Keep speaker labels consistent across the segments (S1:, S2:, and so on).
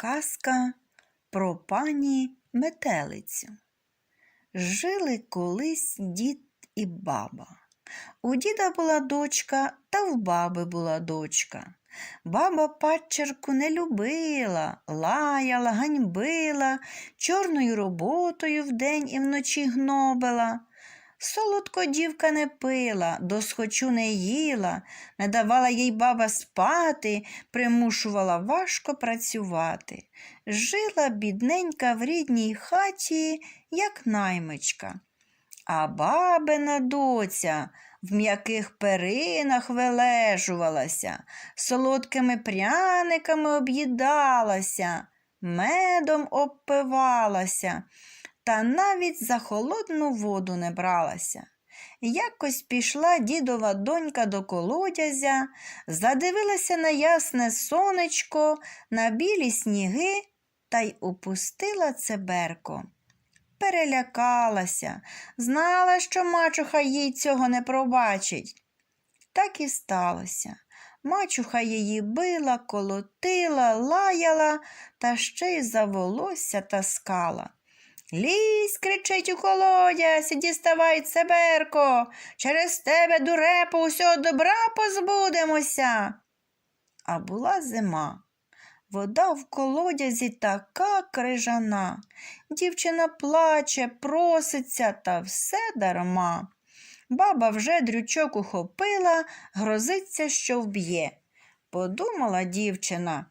S1: Казка про пані метелицю. Жили колись дід і баба. У діда була дочка, та в баби була дочка. Баба падчерку не любила, лаяла, ганьбила, чорною роботою вдень і вночі гнобила. Солодко дівка не пила, досхочу не їла, не давала їй баба спати, примушувала важко працювати. Жила бідненька в рідній хаті, як наймичка. А бабина доця в м'яких перинах вилежувалася, солодкими пряниками об'їдалася, медом обпивалася, та навіть за холодну воду не бралася. Якось пішла дідова донька до колодязя, задивилася на ясне сонечко, на білі сніги та й упустила цеберко. Перелякалася, знала, що мачуха їй цього не пробачить. Так і сталося. Мачуха її била, колотила, лаяла та ще й за волосся таскала. Лізь, кричить у колодязь, діставай цеберко, через тебе, дурепо, усього добра позбудемося. А була зима. Вода в колодязі така крижана. Дівчина плаче, проситься, та все дарма. Баба вже дрючок ухопила, грозиться, що вб'є. Подумала дівчина.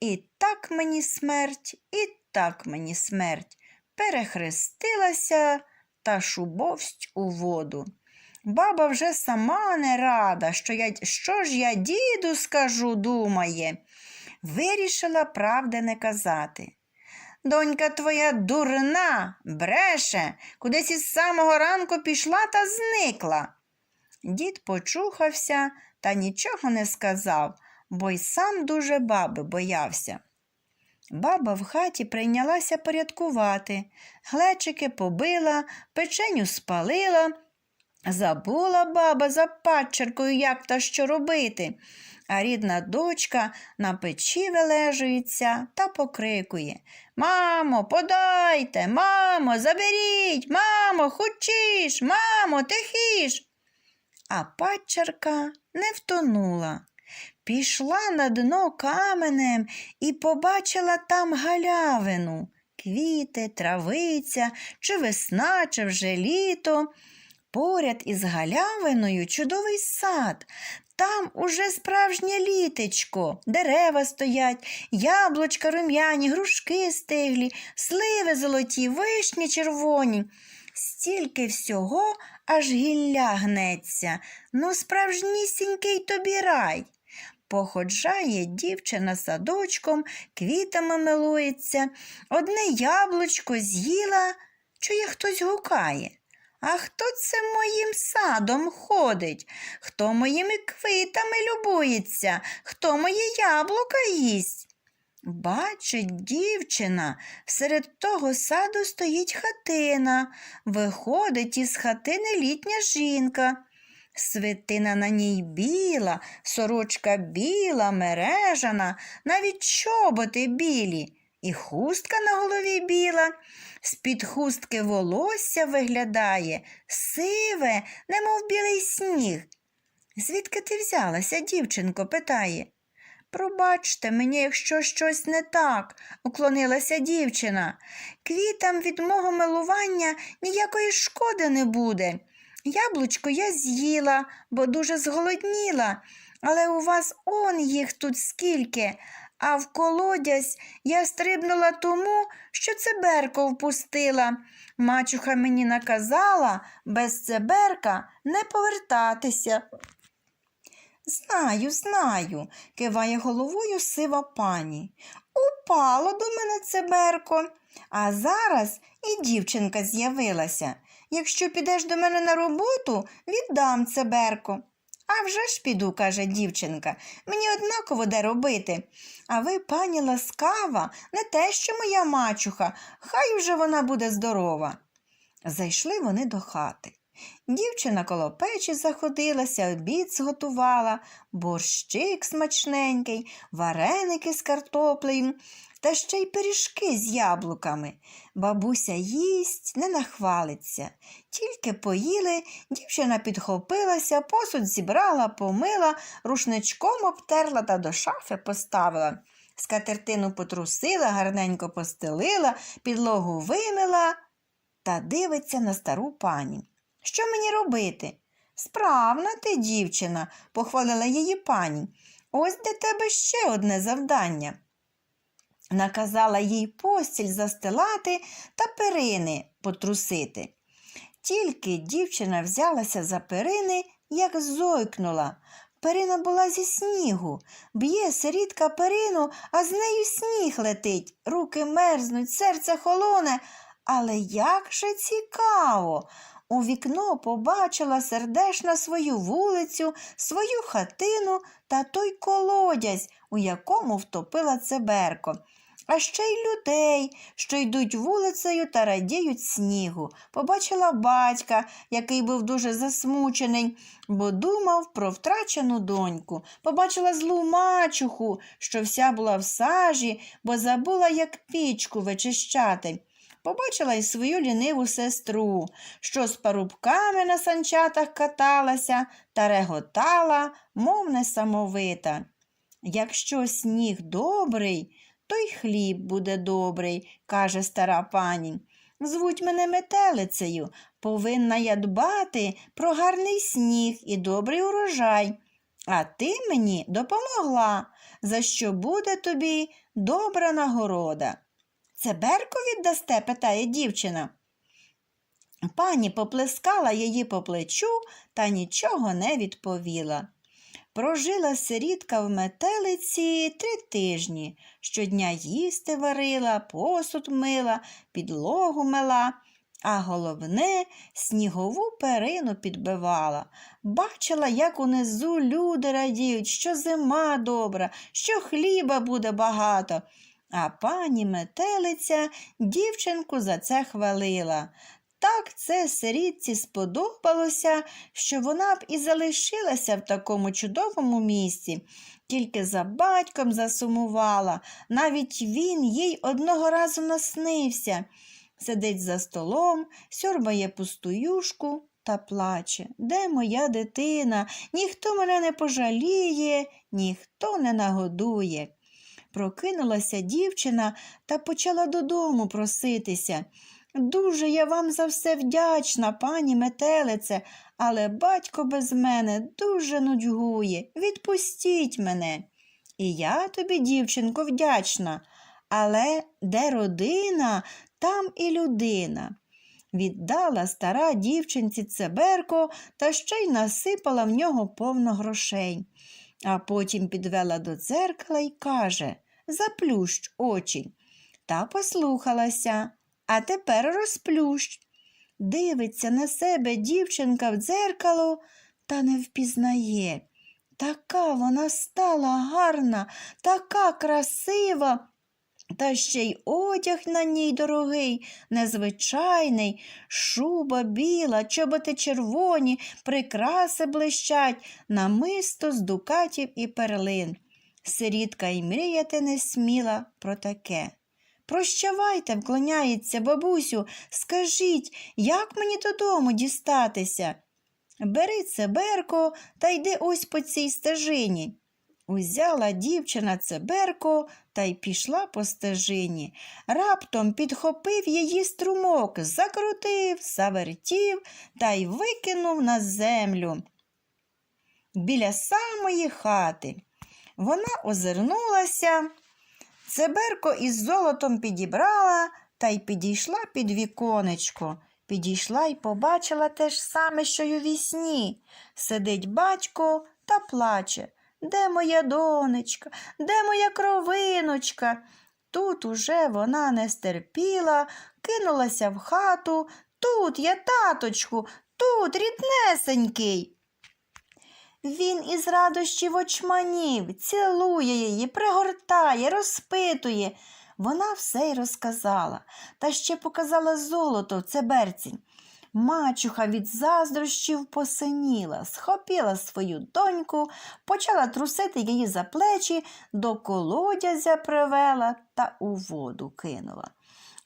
S1: І так мені смерть, і так мені смерть. Перехрестилася та шубовсть у воду. Баба вже сама не рада, що, я, що ж я діду скажу, думає. Вирішила правди не казати. Донька твоя дурна, бреше, кудись із самого ранку пішла та зникла. Дід почухався та нічого не сказав, бо й сам дуже баби боявся. Баба в хаті прийнялася порядкувати, глечики побила, печеню спалила. Забула баба за падчеркою, як та що робити, а рідна дочка на печі вилежується та покрикує Мамо, подайте, мамо, заберіть, мамо, хочеш, мамо, тихіш. А падчерка не втонула. Пішла на дно каменем і побачила там галявину, квіти, травиця, чи весна, чи вже літо. Поряд із галявиною чудовий сад. Там уже справжнє літечко, дерева стоять, яблучка рум'яні, грушки стиглі, сливи золоті, вишні червоні. Стільки всього аж гілля гнеться. Ну, справжнісінький тобі рай. Походжає дівчина садочком, квітами милується, одне яблучко з'їла, чує хтось гукає. А хто це моїм садом ходить? Хто моїми квітами любується, хто моє яблука їсть? Бачить дівчина, серед того саду стоїть хатина. Виходить із хатини літня жінка. Свитина на ній біла, сорочка біла, мережана, навіть чоботи білі, і хустка на голові біла. З-під хустки волосся виглядає, сиве, немов білий сніг. Звідки ти взялася, дівчинко? питає. Пробачте мені, якщо щось не так, уклонилася дівчина. Квітам від мого милування ніякої шкоди не буде. Яблучко я з'їла, бо дуже зголодніла, але у вас он їх тут скільки, а в колодязь я стрибнула тому, що цеберко впустила. Мачуха мені наказала без цеберка не повертатися. Знаю, знаю, киває головою сива пані. Упало до мене цеберко, а зараз і дівчинка з'явилася. Якщо підеш до мене на роботу, віддам цеберко. А вже ж піду, каже дівчинка, мені однаково де робити. А ви, пані ласкава, не те, що моя мачуха, хай уже вона буде здорова. Зайшли вони до хати. Дівчина коло печі заходилася, обід зготувала, борщик смачненький, вареники з картоплею та ще й пиріжки з яблуками. Бабуся їсть, не нахвалиться. Тільки поїли, дівчина підхопилася, посуд зібрала, помила, рушничком обтерла та до шафи поставила. Скатертину потрусила, гарненько постелила, підлогу вимила та дивиться на стару пані. Що мені робити? Справна ти, дівчина, похвалила її пані. Ось для тебе ще одне завдання. Наказала їй постіль застилати та перини потрусити. Тільки дівчина взялася за перини, як зойкнула. Перина була зі снігу. Б'є сирітка перину, а з нею сніг летить. Руки мерзнуть, серце холоне. Але як же цікаво! У вікно побачила сердешна свою вулицю, свою хатину та той колодязь, у якому втопила цеберко. А ще й людей, що йдуть вулицею та радіють снігу. Побачила батька, який був дуже засмучений, бо думав про втрачену доньку. Побачила злу мачуху, що вся була в сажі, бо забула, як пічку вичищати. Побачила й свою ліниву сестру, що з парубками на санчатах каталася та реготала, мов несамовита. Якщо сніг добрий, то й хліб буде добрий, каже стара пані. Звуть мене метелицею, повинна я дбати про гарний сніг і добрий урожай. А ти мені допомогла, за що буде тобі добра нагорода. Цеберко віддасте? питає дівчина. Пані поплескала її по плечу та нічого не відповіла. Прожила сирітка в метелиці три тижні. Щодня їсти варила, посуд мила, підлогу мила, а головне, снігову перину підбивала. Бачила, як унизу люди радіють, що зима добра, що хліба буде багато. А пані метелиця дівчинку за це хвалила. Так це сирітці сподобалося, що вона б і залишилася в такому чудовому місці, тільки за батьком засумувала, навіть він їй одного разу наснився. Сидить за столом, сьорбає пусту юшку та плаче. Де моя дитина? Ніхто мене не пожаліє, ніхто не нагодує. Прокинулася дівчина та почала додому проситися. Дуже я вам за все вдячна, пані метелице, але батько без мене дуже нудьгує. Відпустіть мене. І я тобі, дівчинко, вдячна. Але де родина, там і людина. Віддала стара дівчинці цеберко та ще й насипала в нього повно грошей. А потім підвела до дзеркала й каже Заплющ очі. Та послухалася. А тепер розплющ. Дивиться на себе дівчинка в дзеркало та не впізнає. Така вона стала гарна, така красива, та ще й одяг на ній дорогий, незвичайний, шуба біла, чоботи червоні, прикраси блищать, намисто з дукатів і перлин. Сирітка й мріяти не сміла про таке. Прощавайте, вклоняється бабусю, скажіть, як мені додому дістатися? Бери цеберко та йди ось по цій стежині. Узяла дівчина цеберко та й пішла по стежині. Раптом підхопив її струмок, закрутив, завертів та й викинув на землю біля самої хати. Вона озирнулася. Цеберко із золотом підібрала та й підійшла під віконечко. Підійшла й побачила те ж саме, що й у вісні. Сидить батько та плаче. Де моя донечка? Де моя кровиночка? Тут уже вона не стерпіла, кинулася в хату. Тут я, таточку, тут ріднесенький. Він із радощів очманів, цілує її, пригортає, розпитує. Вона все й розказала, та ще показала золото в цеберці. Мачуха від заздрощів посиніла, схопила свою доньку, почала трусити її за плечі, до колодязя привела та у воду кинула.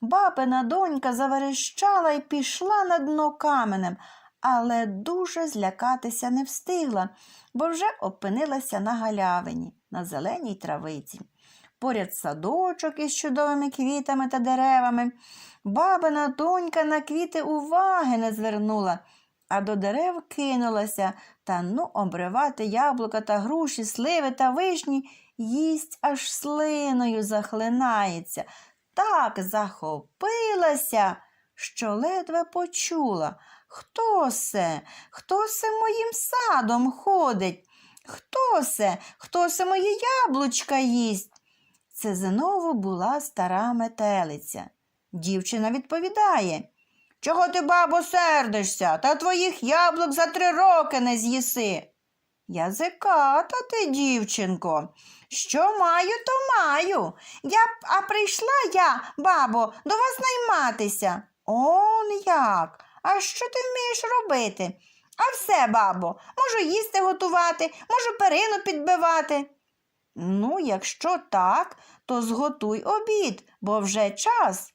S1: Бабина донька заверещала і пішла на дно каменем, але дуже злякатися не встигла, бо вже опинилася на галявині, на зеленій травиці. Поряд садочок із чудовими квітами та деревами. Бабина донька на квіти уваги не звернула, а до дерев кинулася та ну обривати яблука та груші, сливи та вишні, їсть аж слиною захлинається. Так захопилася, що ледве почула. Хто се? Хто се моїм садом ходить? Хто се? Хто се мої яблучка їсть? Це знову була стара метелиця. Дівчина відповідає Чого ти, бабо, сердишся, та твоїх яблук за три роки не з'їси. Язиката ти, дівчинко, що маю, то маю. Я а прийшла я, бабо, до вас найматися. Он як? А що ти вмієш робити? А все, бабо, можу їсти готувати, можу перину підбивати. Ну, якщо так, то зготуй обід, бо вже час.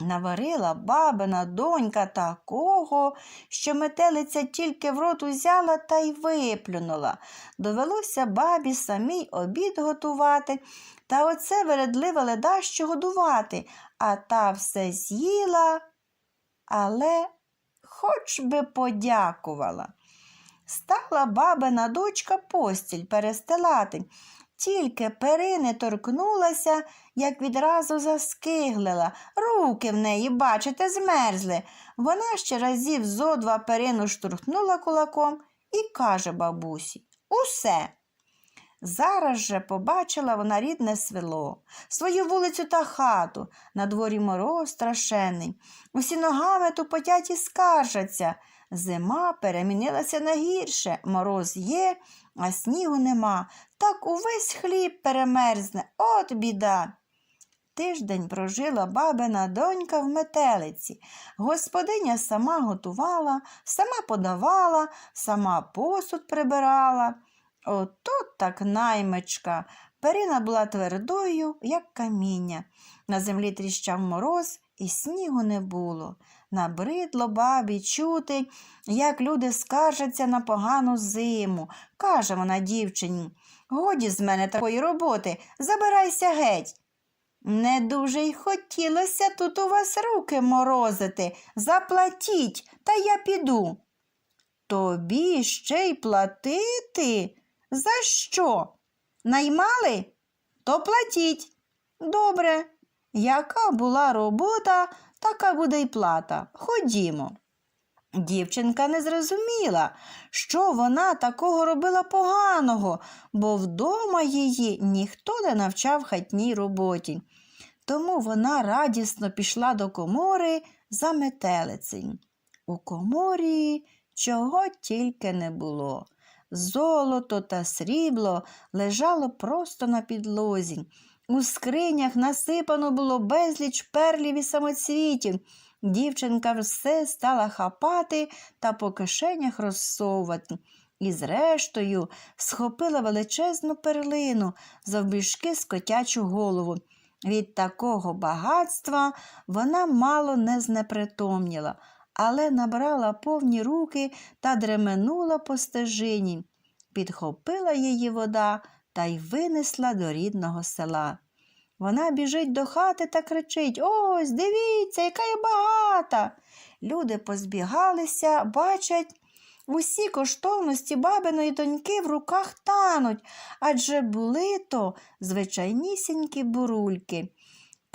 S1: Наварила бабина донька такого, що метелиця тільки в рот узяла та й виплюнула. Довелося бабі самій обід готувати, та оце вередливе ледащо годувати, а та все з'їла, але хоч би подякувала. Стала бабина дочка постіль перестилати. Тільки перини торкнулася, як відразу заскиглила. Руки в неї, бачите, змерзли. Вона ще разів зо два перину штурхнула кулаком і каже бабусі Усе. Зараз же побачила вона рідне село, свою вулицю та хату, на дворі мороз страшенний. Усі ногами тупотять і скаржаться. Зима перемінилася на гірше, мороз є, а снігу нема. Так увесь хліб перемерзне, от біда. Тиждень прожила бабина донька в метелиці. Господиня сама готувала, сама подавала, сама посуд прибирала. Ото так наймичка. Перина була твердою, як каміння. На землі тріщав мороз, і снігу не було. Набридло бабі чути, як люди скаржаться на погану зиму. Каже вона дівчині, годі з мене такої роботи, забирайся геть. Не дуже й хотілося тут у вас руки морозити. Заплатіть, та я піду. Тобі ще й платити? За що? Наймали? То платіть. Добре. Яка була робота, така буде й плата. Ходімо. Дівчинка не зрозуміла, що вона такого робила поганого, бо вдома її ніхто не навчав хатній роботі. Тому вона радісно пішла до комори за метелицею. У коморі чого тільки не було. Золото та срібло лежало просто на підлозі. У скринях насипано було безліч перлів і самоцвітів. Дівчинка все стала хапати та по кишенях розсовувати. І, зрештою, схопила величезну перлину завбіжки з котячу голову. Від такого багатства вона мало не знепритомніла, але набрала повні руки та дременула по стежині. Підхопила її вода та й винесла до рідного села. Вона біжить до хати та кричить Ось, дивіться, яка я багата. Люди позбігалися, бачать, усі коштовності бабиної доньки в руках тануть, адже були то звичайнісінькі бурульки.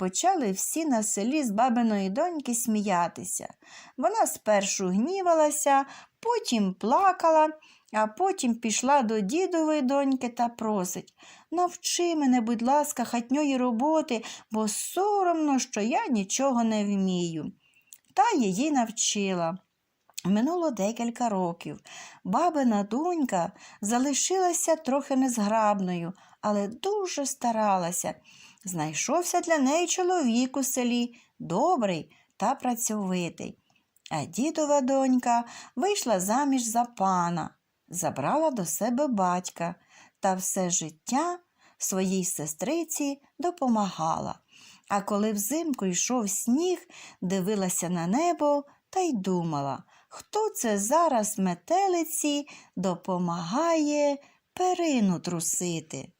S1: Почали всі на селі з бабиної доньки сміятися. Вона спершу гнівалася, потім плакала, а потім пішла до дідової доньки та просить Навчи мене, будь ласка, хатньої роботи, бо соромно, що я нічого не вмію. Та її навчила. Минуло декілька років. Бабина донька залишилася трохи незграбною, але дуже старалася. Знайшовся для неї чоловік у селі, добрий та працьовитий. А дідова донька вийшла заміж за пана, забрала до себе батька та все життя своїй сестриці допомагала. А коли взимку йшов сніг, дивилася на небо та й думала, хто це зараз метелиці допомагає перину трусити.